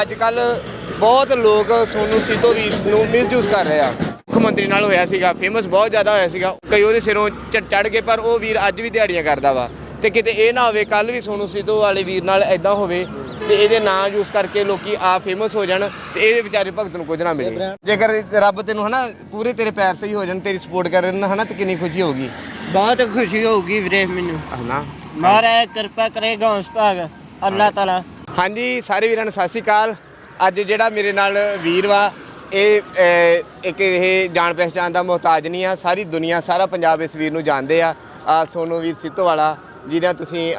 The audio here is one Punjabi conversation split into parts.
ਅੱਜ ਕੱਲ ਬਹੁਤ ਲੋਕ ਸੋਨੂ ਸਿੱਧੂ ਵੀ ਨੂੰ ਮਿਸਯੂਜ਼ ਕਰ ਰਹੇ ਆ। ਮੁੱਖ ਮੰਤਰੀ ਨਾਲ ਹੋਇਆ ਸੀਗਾ ਫੇਮਸ ਬਹੁਤ ਜ਼ਿਆਦਾ ਹੋਇਆ ਸੀਗਾ। ਕਈ ਉਹਦੇ ਸਿਰੋਂ ਚੜ ਕੇ ਪਰ ਉਹ ਵੀਰ ਅੱਜ ਵੀ ਦਿਹਾੜੀਆਂ ਕਰਦਾ ਵਾ। ਤੇ ਕਿਤੇ ਇਹ ਨਾ ਹੋਵੇ ਕੱਲ ਵੀ ਸੋਨੂ ਸਿੱਧੂ ਵਾਲੇ ਵੀਰ ਨਾਲ ਐਦਾਂ ਹੋਵੇ ਤੇ ਇਹਦੇ ਨਾਂ ਯੂਜ਼ ਕਰਕੇ ਲੋਕੀ ਆ ਫੇਮਸ ਹੋ ਜਾਣ ਤੇ ਇਹਦੇ ਵਿਚਾਰੇ ਭਗਤ ਨੂੰ ਕੁਝ ਨਾ ਮਿਲੇ। ਜੇਕਰ ਰੱਬ ਤੈਨੂੰ ਹਨਾ ਪੂਰੇ ਤੇਰੇ ਪੈਰ ਸਹੀ ਹੋ ਜਾਣ ਤੇਰੀ ਸਪੋਰਟ ਕਰਨ ਹਨਾ ਤੇ ਕਿੰਨੀ ਖੁਸ਼ੀ ਹੋਊਗੀ? ਬਹੁਤ ਖੁਸ਼ੀ ਹੋਊਗੀ ਵੀਰੇ ਮੈਨੂੰ। ਹਨਾ? ਮਹਾਰਾਜ ਕਿਰਪਾ ਕਰੇਗਾ ਉਸ ਭਾਗ ਅੱਲਾਹ ਤਾਲਾ। ਹਾਂਜੀ ਸਾਰੇ ਵੀਰਾਂ ਨੂੰ ਸਤਿ ਸ਼੍ਰੀ ਅਕਾਲ। ਅੱਜ ਜਿਹੜਾ ਮੇਰੇ ਨਾਲ ਵੀਰ ਵਾ ਇਹ ਇੱਕ ਇਹ ਜਾਣ ਪਹਿਚਾਣ ਦਾ ਮੁਹਤਾਜ ਨਹੀਂ ਆ। ਸਾਰੀ ਦੁਨੀਆ ਸਾਰਾ ਪੰਜਾਬ ਇਸ ਵੀਰ ਨੂੰ ਜਾਣਦੇ ਆ। ਆਹ ਸੋਨੂ ਵੀਰ ਸਿੱਤੋ ਵਾਲਾ ਜਿਹਦਾ ਤੁਸੀਂ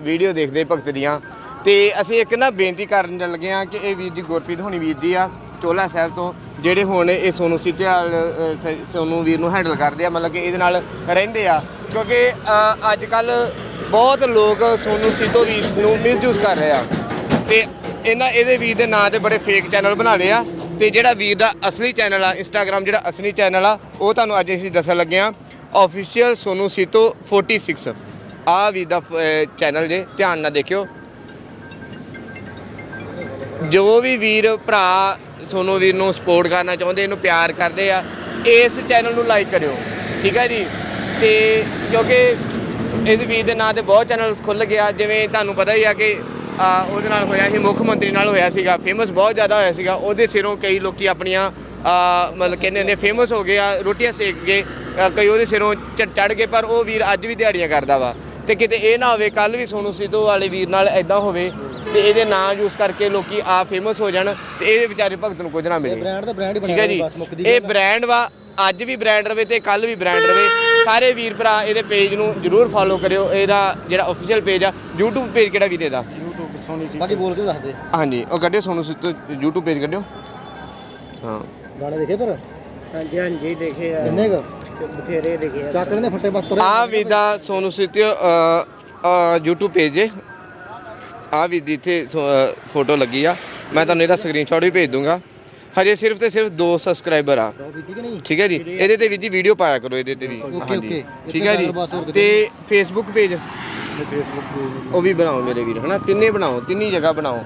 ਵੀਡੀਓ ਦੇਖਦੇ ਭਗਤ ਦੀਆਂ। ਤੇ ਅਸੀਂ ਇੱਕ ਨਾ ਬੇਨਤੀ ਕਰਨ ਲੱਗੇ ਆ ਕਿ ਇਹ ਵੀਰ ਦੀ ਗੁਰਪ੍ਰੀਤ ਹੋਣੀ ਵੀਰ ਦੀ ਆ ਚੋਲਾ ਸਾਹਿਬ ਤੋਂ ਜਿਹੜੇ ਹੁਣ ਇਹ ਸੋਨੂ ਸਿੱਤਿਆਲ ਅਹ, ਸੋਨੂ ਵੀਰ ਨੂੰ ਹੈਂਡਲ ਕਰਦੇ ਆ ਮਤਲਬ ਕਿ ਇਹਦੇ ਨਾਲ ਰਹਿੰਦੇ ਆ। ਕਿਉਂਕਿ ਅੱਜ ਕੱਲ ਬਹੁਤ ਲੋਕ ਸੋਨੂ ਸਿੱਧੂ ਵੀਰ ਨੂੰ ਮਿਸਯੂਜ਼ ਕਰ ਰਹੇ ਆ। ਤੇ ਇਹਨਾਂ ਇਹਦੇ ਵੀਰ ਦੇ ਨਾਂ ਤੇ ਬੜੇ ਫੇਕ ਚੈਨਲ ਬਣਾ ਲਏ ਆ ਤੇ ਜਿਹੜਾ ਵੀਰ ਦਾ ਅਸਲੀ ਚੈਨਲ ਆ ਇੰਸਟਾਗ੍ਰam ਜਿਹੜਾ ਅਸਲੀ ਚੈਨਲ ਆ, ਉਹ ਤੁਹਾਨੂੰ ਅੱਜ ਅਸੀਂ ਦੱਸਣ ਲੱਗੇ ਆ। ਆਫੀਸ਼ੀਅਲ ਸੋਨੂ ਸਿੱਧੂ 46 ਆ ਵੀਰ ਦਾ ਚੈਨਲ ਜੇ, ਧਿਆਨ ਨਾਲ ਦੇਖਿਓ। ਜੋ ਵੀ ਵੀਰ, ਭਰਾ ਸੋਨੂ ਵੀਰ ਨੂੰ ਸਪੋਰਟ ਕਰਨਾ ਚਾਹੁੰਦੇ, ਇਹਨੂੰ ਪਿਆਰ ਕਰਦੇ ਆ, ਇਸ ਚੈਨਲ ਨੂੰ ਲਾਈਕ ਕਰਿਓ, ਠੀਕ ਹੈ ਜੀ? ਤੇ ਕਿਉਂਕਿ ਇਸ ਵੀਰ ਦੇ ਨਾਂ ਤੇ ਬਹੁਤ ਚੈਨਲ ਖੁੱਲ ਗਿਆ, ਜਿਵੇਂ ਤੁਹਾਨੂੰ ਪਤਾ ਹੀ ਆ ਕਿ ਉਹਦੇ ਨਾਲ ਹੋਇਆ ਸੀ ਮੁੱਖ ਮੰਤਰੀ ਨਾਲ ਹੋਇਆ ਸੀਗਾ। ਫੇਮਸ ਬਹੁਤ ਜ਼ਿਆਦਾ ਹੋਇਆ ਸੀਗਾ। ਉਹਦੇ ਸਿਰੋਂ ਕਈ ਲੋਕੀ ਆਪਣੀਆਂ ਆ, ਮਤਲਬ ਕਹਿੰਦੇ ਨੇ ਫੇਮਸ ਹੋ ਗਏ ਆ ਰੋਟੀਆਂ ਸੇਕ ਗਏ ਕਈ ਉਹਦੇ ਸਿਰੋਂ ਚੜ ਕੇ ਪਰ ਉਹ ਵੀਰ ਅੱਜ ਵੀ ਦਿਹਾੜੀਆਂ ਕਰਦਾ ਵਾ। ਤੇ ਕਿਤੇ ਇਹ ਨਾ ਹੋਵੇ ਕੱਲ ਵੀ ਸੋਨੂ ਸਿੱਧੂ ਵਾਲੇ ਵੀਰ ਨਾਲ ਐਦਾਂ ਹੋਵੇ ਤੇ ਇਹਦੇ ਨਾਂ ਯੂਜ਼ ਕਰਕੇ ਲੋਕੀ ਆ ਫੇਮਸ ਹੋ ਜਾਣ ਤੇ ਇਹਦੇ ਵਿਚਾਰੇ ਭਗਤ ਨੂੰ ਕੁਝ ਨਾ ਮਿਲੇ। ਬ੍ਰਾਂਡ ਦਾ ਬ੍ਰਾਂਡ ਹੀ ਬਣਿਆ ਬਸ ਮੁੱਕਦੀ ਇਹ ਬ੍ਰਾਂਡ ਵਾ ਅੱਜ ਵੀ ਬ੍ਰਾਂਡ ਰਵੇ ਤੇ ਕੱਲ ਵੀ ਬ੍ਰਾਂਡ ਰਵੇ। ਸਾਰੇ ਵੀਰ ਭਰਾ ਇਹਦੇ ਪੇਜ ਨੂੰ ਜਰੂਰ ਫੋਲੋ ਕਰਿਓ। ਇਹਦਾ ਜਿਹੜਾ ਅਫੀਸ਼ੀਅਲ ਪੇਜ ਆ YouTube ਪੇਜ ਕਿਹੜਾ ਵੀਰੇ ਦਾ? ਸੋਨੀ ਬਾਕੀ ਬੋਲ ਕੇ ਵੀ ਦੱਸ ਦੇ ਹਾਂਜੀ ਉਹ ਕੱਢਿਓ ਸੋਨੂ ਸਿੱਧੂ YouTube ਪੇਜ ਕੱਢਿਓ। ਹਾਂ। ਗਾਣੇ ਦੇਖੇ ਪਰ? ਹਾਂਜੀ ਹਾਂਜੀ ਦੇਖੇ ਆ। ਕਿੰਨੇ ਕ? ਬਥੇਰੇ ਦੇਖੇ ਆ। ਚਾਚੇ ਨੇ ਫੱਟੇ ਬੱਤਰ ਆ ਵੀ ਦਾ ਸੋਨੂ ਸਿੱਧੂ ਅ, ਅ, YouTube ਪੇਜ ਹੈ ਆ ਵੀ ਦੀ ਇੱਥੇ ਫੋਟੋ ਲੱਗੀ ਆ। ਮੈਂ ਤੁਹਾਨੂੰ ਇਹਦਾ ਸਕਰੀਨਸ਼ਾਟ ਵੀ ਭੇਜ ਦੂੰਗਾ। ਹਜੇ ਸਿਰਫ ਤੇ ਸਿਰਫ 2 ਸਬਸਕ੍ਰਾਈਬਰ ਆ। ਰੋ ਬੀਤੀ ਕਿ ਨਹੀਂ? ਠੀਕ ਹੈ ਜੀ? ਇਹਦੇ ਤੇ ਵੀ ਜੀ ਵੀਡੀਓ ਪਾਇਆ ਕਰੋ ਇਹਦੇ ਤੇ ਵੀ। Okay, okay. ਠੀਕ ਹੈ ਜੀ? ਬਸ ਹੋਰ ਕਿਤੇ ਤੇ ਫੇਸਬੁੱਕ ਪੇਜ ਫੇਸਬੁੱਕ ਤੇ ਉਹ ਵੀ ਬਣਾਓ ਮੇਰੇ ਵੀਰ ਹਨਾ? ਤਿੰਨੇ ਬਣਾਓ ਤਿੰਨੀ ਜਗ੍ਹਾ ਬਣਾਓ।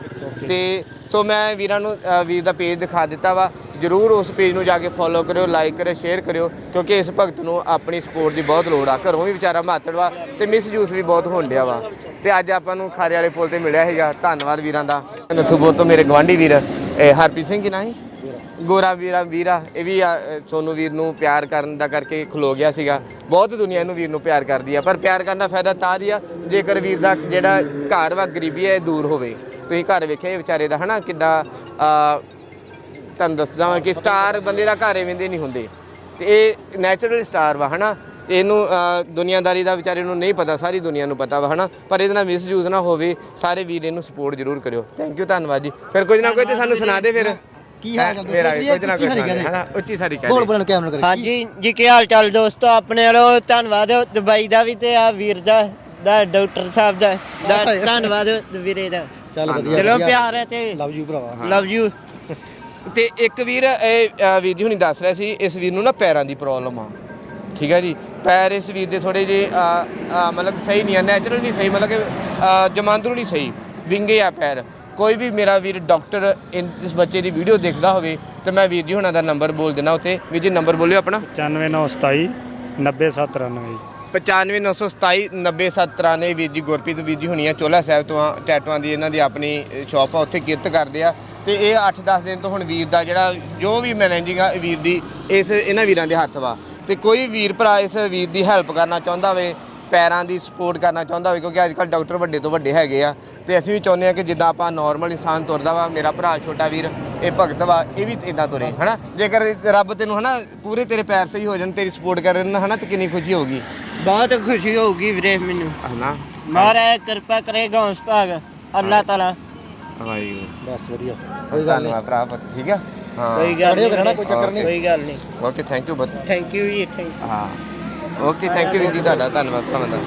ਤੇ ਸੋ ਮੈਂ ਵੀਰਾਂ ਨੂੰ ਅ, ਵੀਰ ਦਾ ਪੇਜ ਦਿਖਾ ਦਿੱਤਾ ਵਾ। ਜਰੂਰ ਉਸ ਪੇਜ ਨੂੰ ਜਾ ਕੇ ਫੋਲੋ ਕਰਿਓ ਲਾਈਕ ਕਰਿਓ ਸ਼ੇਅਰ ਕਰਿਓ ਕਿਉਂਕਿ ਇਸ ਭਗਤ ਨੂੰ ਆਪਣੀ ਸਪੋਰਟ ਦੀ ਬਹੁਤ ਲੋੜ ਆ। ਘਰੋਂ ਵੀ ਵਿਚਾਰਾ ਮਾਤੜ ਵਾ ਤੇ ਮਿਸਯੂਜ਼ ਵੀ ਬਹੁਤ ਹੋਣ ਡਿਆ ਵਾ। ਤੇ ਅੱਜ ਆਪਾਂ ਨੂੰ ਖਾਰੇ ਵਾਲੇ ਪੁਲ ਤੇ ਮਿਲਿਆ ਹੈਗਾ ਧੰਨਵਾਦ ਵੀਰਾਂ ਦਾ। ਨਥੂਪੁਰ ਤੋਂ ਮੇਰੇ ਗਵਾਂਢੀ ਵੀਰ ਇਹ ਹਰਪ੍ਰੀਤ ਸਿੰਘ ਕੀ ਨਾਂ ਸੀ ਗੋਰਾ ਵੀਰਾ ਵੀਰਾ ਇਹ ਵੀ ਆ, ਅ, ਸੋਨੂ ਵੀਰ ਨੂੰ ਪਿਆਰ ਕਰਨ ਦਾ ਕਰਕੇ ਖਲੋ ਗਿਆ ਸੀਗਾ। ਬਹੁਤ ਦੁਨੀਆ ਇਹਨੂੰ ਵੀਰ ਨੂੰ ਪਿਆਰ ਕਰਦੀ ਆ ਪਰ ਪਿਆਰ ਕਰਨ ਦਾ ਫਾਇਦਾ ਤਾਂ ਜੀ ਆ ਜੇਕਰ ਵੀਰ ਦਾ ਜਿਹੜਾ ਘਰ ਵਾ ਗਰੀਬੀ ਹੈ ਇਹ ਦੂਰ ਹੋਵੇ। ਤੁਸੀਂ ਘਰ ਵੇਖਿਆ ਇਹ ਵਿਚਾਰੇ ਦਾ ਹਨਾ ਕਿੱਡਾ ਅ, ਤੁਹਾਨੂੰ ਦੱਸਦਾ ਵਾਂ ਕਿ ਸਟਾਰ ਬੰਦੇ ਦਾ ਘਰ ਐਵੇਂ ਨਹੀਂ ਹੁੰਦੇ। ਤੇ ਇਹ ਨੈਚੁਰਲ ਸਟਾਰ ਵਾ ਹਨਾ ਤੇ ਇਹਨੂੰ ਅ, ਦੁਨੀਆਦਾਰੀ ਦਾ ਵਿਚਾਰੇ ਨੂੰ ਨਹੀਂ ਪਤਾ ਸਾਰੀ ਦੁਨੀਆ ਨੂੰ ਪਤਾ ਵਾ ਹਨਾ ਪਰ ਇਹਦੇ ਨਾਲ ਮਿਸਯੂਜ਼ ਨਾ ਹੋਵੇ ਸਾਰੇ ਵੀਰ ਇਹਨੂੰ ਸਪੋਰਟ ਜ਼ਰੂਰ ਕਰਿਓ। ਥੈਂਕ ਯੂ ਧੰਨਵਾਦ ਜੀ। ਫਿਰ ਕੁਝ ਨਾ ਕੁਝ ਤੇ ਸਾਨੂੰ ਸੁਣਾ ਦੇ ਫਿਰ। ਕੀ ਹਾਲ ਚਾਲ ਮੇਰਾ ਦੋਸਤੋ? ਕੁਝ ਨਾ ਕੁਝ। ਹਨਾ ਉੱਚੀ ਸਾਰੀ ਕਹਿ ਬੋਲ। ਬੋਲਣ ਕੈਮਰਾ ਕਰੇ। ਹਾਂਜੀ ਜੀ ਕੀ ਹਾਲ ਚਾਲ ਦੋਸਤੋ? ਆਪਣੇ ਵੱਲੋਂ ਧੰਨਵਾਦ ਦੁਬਈ ਦਾ ਵੀ ਤੇ ਆ ਵੀਰ ਦਾ ਦਾ ਡਾਕਟਰ ਸਾਹਿਬ ਦਾ ਦਾ ਧੰਨਵਾਦ ਵੀਰੇ ਦਾ। ਚੱਲ ਵਧੀਆ ਚਲੋ। ਪਿਆਰ ਹੈ ਤੇ। ਲਵ ਯੂ ਭਰਾਵਾ। ਲਵ ਯੂ ਤੇ ਇੱਕ ਵੀਰ ਇਹ ਵੀਰ ਜੀ ਹੁਣੀ ਦੱਸ ਰਿਹਾ ਸੀ ਇਸ ਵੀਰ ਨੂੰ ਨਾ ਪੈਰਾਂ ਦੀ ਪ੍ਰੋਬਲਮ ਆ। ਠੀਕ ਹੈ ਜੀ? ਪੈਰ ਇਸ ਵੀਰ ਦੇ ਥੋੜੇ ਜੇ ਮਤਲਬ ਸਹੀ ਨਹੀਂ ਆ ਨੈਚੁਰਲ ਨਹੀਂ ਸਹੀ ਮਤਲਬ ਕਿ ਜਮਾਂਦਰੂ ਨਹੀਂ ਸਹੀ। ਵਿੰਗੇ ਆ ਪੈਰ। ਕੋਈ ਵੀ ਮੇਰਾ ਵੀਰ ਡਾਕਟਰ ਇਸ ਬੱਚੇ ਦੀ ਵੀਡੀਓ ਦੇਖਦਾ ਹੋਵੇ ਤੇ ਮੈਂ ਵੀਰ ਜੀ ਹੁਣਾਂ ਦਾ ਨੰਬਰ ਬੋਲ ਦੇਣਾ ਉੱਤੇ। ਵੀਰ ਜੀ ਨੰਬਰ ਬੋਲਿਓ ਆਪਣਾ। 95927 90793 95927 90793 ਵੀਰ ਜੀ ਗੁਰਪ੍ਰੀਤ ਵੀਰ ਜੀ ਹੁਣੀਆਂ ਚੋਲਾ ਸਾਹਿਬ ਤੋਂ ਟੈਟੂਆਂ ਦੀ ਇਹਨਾਂ ਦੀ ਆਪਣੀ ਸ਼ਾਪ ਆ ਉੱਥੇ ਕਿਰਤ ਕਰਦੇ ਆ। ਤੇ ਇਹ 8-10 ਦਿਨ ਤੋਂ ਹੁਣ ਵੀਰ ਦਾ ਜਿਹੜਾ ਜੋ ਵੀ ਮੈਨੇਜਿੰਗ ਆ ਵੀਰ ਦੀ ਇਸ ਇਹਨਾਂ ਵੀਰਾਂ ਦੇ ਹੱਥ ਵਾ। ਤੇ ਕੋਈ ਵੀਰ ਭਰਾ ਇਸ ਵੀਰ ਦੀ ਹੈਲਪ ਕਰਨਾ ਚਾਹੁੰਦਾ ਹੋਵੇ ਪੈਰਾਂ ਦੀ ਸਪੋਰਟ ਕਰਨਾ ਚਾਹੁੰਦਾ ਹੋਵੇ ਕਿਉਂਕਿ ਅੱਜ ਕੱਲ੍ਹ ਡਾਕਟਰ ਵੱਡੇ ਤੋਂ ਵੱਡੇ ਹੈਗੇ ਆ। ਤੇ ਅਸੀਂ ਵੀ ਚਾਹੁੰਦੇ ਆ ਕਿ ਜਿੱਦਾਂ ਆਪਾਂ ਨਾਰਮਲ ਇਨਸਾਨ ਤੁਰਦਾ ਵਾ ਮੇਰਾ ਭਰਾ ਛੋਟਾ ਵੀਰ ਇਹ ਭਗਤ ਵਾ ਇਹ ਵੀ ਇਦਾਂ ਤੁਰੇ ਹਨਾ? ਜੇਕਰ ਰੱਬ ਤੈਨੂੰ ਹਨਾ ਪੂਰੇ ਤੇਰੇ ਪੈਰ ਸਹੀ ਹੋ ਜਾਣ ਤੇਰੀ ਸਪੋਰਟ ਕਰਨ ਹਨਾ ਤੇ ਕਿੰਨੀ ਖੁਸ਼ੀ ਹੋਊਗੀ? ਬਹੁਤ ਖੁਸ਼ੀ ਹੋਊਗੀ ਵੀਰੇ ਮੈਨੂੰ। ਹਨਾ? ਮਹਾਰਾਜ ਕਿਰਪਾ ਕਰੇਗਾ ਉਸ ਭਾਗ। ਅੱਲਾਹ ਤਾਲਾ। ਵਾਹਿਗੁਰੂ। ਬਸ ਵਧੀਆ। ਕੋਈ ਗੱਲ ਨਹੀਂ। ਧੰਨਵਾਦ ਭਰਾ ਪੁੱਤ ਠੀਕ ਆ? ਹਾਂ। ਕੋਈ ਗੱਲ ਖੜੇ ਹੋ ਨਹੀਂ। ਕੇ ਰਹਿਣਾ, ਕੋਈ ਚੱਕਰ ਨਹੀਂ। ਕੋਈ ਗੱਲ ਨਹੀਂ। ਓਕੇ ਥੈਂਕ ਯੂ ਬਤ ਥੈਂਕ ਯੂ ਜੀ ਥੈਂਕ ਹਾਂ। ਓਕੇ ਥੈਂਕ ਯੂ ਜੀ ਤੁਹਾਡਾ ਧੰਨਵਾਦ ਤੁਹਾਨੂੰ